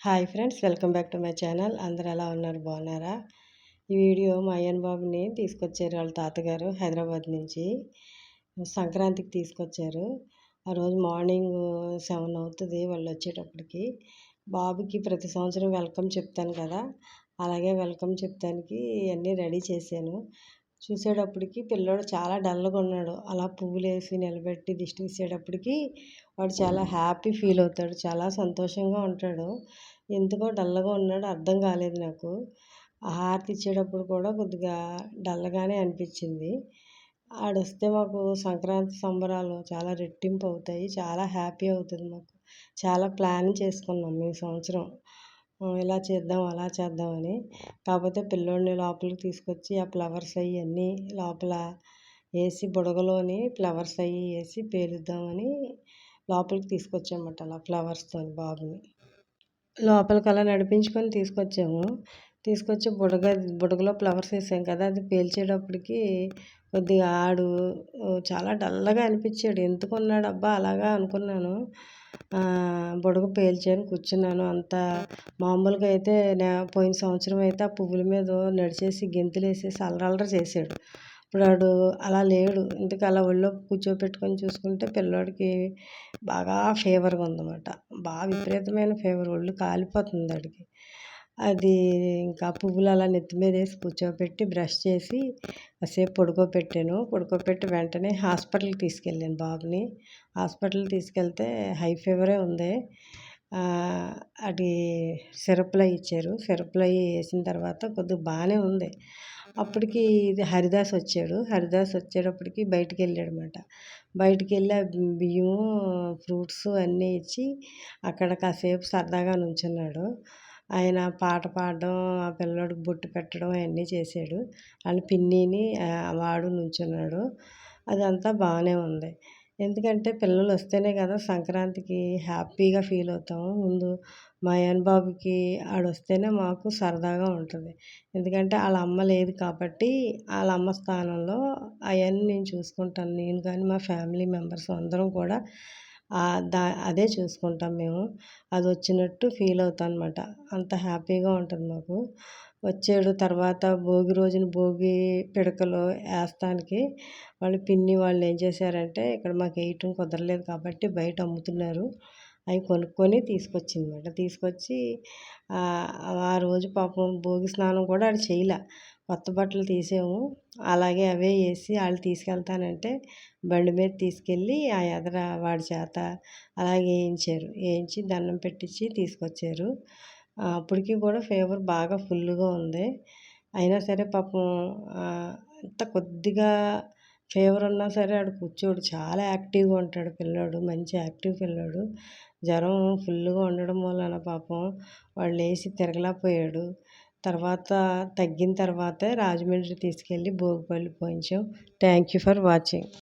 Hi friends welcome back to my channel. అందరు ఎలా ఉన్నారు? బాగున్నారా? ఈ వీడియో మా అయ్యన్ బాబుని తీసుకొచ్చారు వాళ్ళ తాతగారు హైదరాబాద్ నుంచి. సంక్రాంతికి తీసుకొచ్చారు. ఆ రోజు మార్నింగ్ సెవెన్ అవుతుంది వాళ్ళు వచ్చేటప్పటికి. బాబుకి ప్రతి సంవత్సరం వెల్కమ్ చెప్తాను కదా. అలాగే వెల్కమ్ చెప్తానికి అన్నీ రెడీ చేశాను. చూసేటప్పటికి పిల్లోడు చాలా డల్గా ఉన్నాడు. అలా పువ్వులు వేసి నిలబెట్టి దిష్టి తీసేటప్పటికి వాడు చాలా హ్యాపీ ఫీల్ అవుతాడు. చాలా సంతోషంగా ఉంటాడు. ఎందుకో డల్గా ఉన్నాడు అర్థం కాలేదు నాకు. హారతి ఇచ్చేటప్పుడు కూడా కొద్దిగా డల్గానే అనిపించింది. ఆడొస్తే మాకు సంక్రాంతి సంబరాలు చాలా రెట్టింపు అవుతాయి. చాలా హ్యాపీ అవుతుంది మాకు. చాలా ప్లాన్ చేసుకున్నాం ఈ సంవత్సరం. ఇలా చేద్దాం అలా చేద్దామని కాకపోతే పిల్లోడిని లోపలికి తీసుకొచ్చి ఆ ఫ్లవర్స్ అవన్నీ లోపల వేసి బుడగలోని ఫ్లవర్స్ అవి వేసి పేలుద్దామని లోపలికి తీసుకొచ్చామట అలా ఫ్లవర్స్తో బాబుని. లోపలికి అలా నడిపించుకొని తీసుకొచ్చాము. తీసుకొచ్చి బుడగ బుడగలో ఫ్లవర్స్ వేసాం కదా అది పేల్చేటప్పటికి కొద్దిగా ఆడు చాలా డల్గా అనిపించాడు. ఎందుకు ఉన్నాడు అబ్బా అలాగా అనుకున్నాను. బుడగ పేల్చాను కూర్చున్నాను. అంత మామూలుగా అయితే పోయిన సంవత్సరం అయితే ఆ పువ్వుల మీద నడిచేసి గెంతులు వేసేసి అల్లరల్లర చేసాడు ఇప్పుడు వాడు అలా లేడు. ఇందుకు అలా ఒళ్ళో కూర్చోపెట్టుకొని చూసుకుంటే పిల్లోడికి బాగా ఫీవర్గా ఉందన్నమాట. బాగా విపరీతమైన ఫీవర్. ఒళ్ళు కాలిపోతుంది వాడికి అది ఇంకా పువ్వులు అలా నెత్తి మీద వేసి కూర్చోబెట్టి బ్రష్ చేసి కాసేపు పడుకోబెట్టాను. పడుకోబెట్టి వెంటనే హాస్పిటల్కి తీసుకెళ్ళాను బాబుని. హాస్పిటల్కి తీసుకెళ్తే హై ఫీవరే ఉంది. అది సిరప్లు ఇచ్చారు. సిరప్లు వేసిన తర్వాత కొద్దిగా బాగానే ఉంది. అప్పటికి ఇది హరిదాస్ వచ్చాడు. హరిదాస్ వచ్చేటప్పటికి బయటికి వెళ్ళాడనమాట బయటికి వెళ్ళి బియ్యం ఫ్రూట్స్ అన్నీ ఇచ్చి అక్కడ కాసేపు సరదాగా నుంచున్నాడు. ఆయన పాట పాడడం ఆ పిల్లోడికి బొట్టు పెట్టడం అవన్నీ చేశాడు. వాళ్ళ పిన్నిని వాడు నుంచున్నాడు. అదంతా బాగానే ఉంది. ఎందుకంటే పిల్లలు వస్తేనే కదా సంక్రాంతికి హ్యాపీగా ఫీల్ అవుతాము. ముందు మా అయ్యన్ బాబుకి ఆడొస్తేనే మాకు సరదాగా ఉంటుంది. ఎందుకంటే వాళ్ళ అమ్మ లేదు కాబట్టి వాళ్ళ అమ్మ స్థానంలో అవన్నీ నేను చూసుకుంటాను. నేను కానీ మా ఫ్యామిలీ మెంబర్స్ అందరం కూడా దా అదే చూసుకుంటాం మేము. అది వచ్చినట్టు ఫీల్ అవుతాం అనమాట అంత హ్యాపీగా ఉంటుంది మాకు. వచ్చాడు తర్వాత భోగి రోజున భోగి పిడకలు వేస్తానికి వాళ్ళు పిన్ని వాళ్ళు ఏం చేశారంటే ఇక్కడ మాకు వేయటం కుదరలేదు కాబట్టి బయట అమ్ముతున్నారు. అవి కొనుక్కొని తీసుకొచ్చిందన్నమాట తీసుకొచ్చి ఆ రోజు పాపం భోగి స్నానం కూడా ఆడు చేయలే. కొత్త బట్టలు తీసాము అలాగే అవే వేసి వాళ్ళు తీసుకెళ్తానంటే బండి మీద తీసుకెళ్ళి ఆ ఎదర వాడి చేత అలాగే వేయించారు వేయించి దండం పెట్టించి తీసుకొచ్చారు. అప్పటికి కూడా ఫీవర్ బాగా ఫుల్గా ఉంది. అయినా సరే పాపం అంత కొద్దిగా ఫీవర్ ఉన్నా సరే ఆడు కూర్చోడు. చాలా యాక్టివ్గా ఉంటాడు పిల్లోడు. మంచి యాక్టివ్ పిల్లోడు. జ్వరం ఫుల్గా ఉండడం వలన పాపం వాళ్ళు లేచి తిరగలేకపోయాడు. తర్వాత తగ్గిన తర్వాత రాజమండ్రి తీసుకెళ్ళి భోగిపళ్ళు పోయించాం. Thank you for watching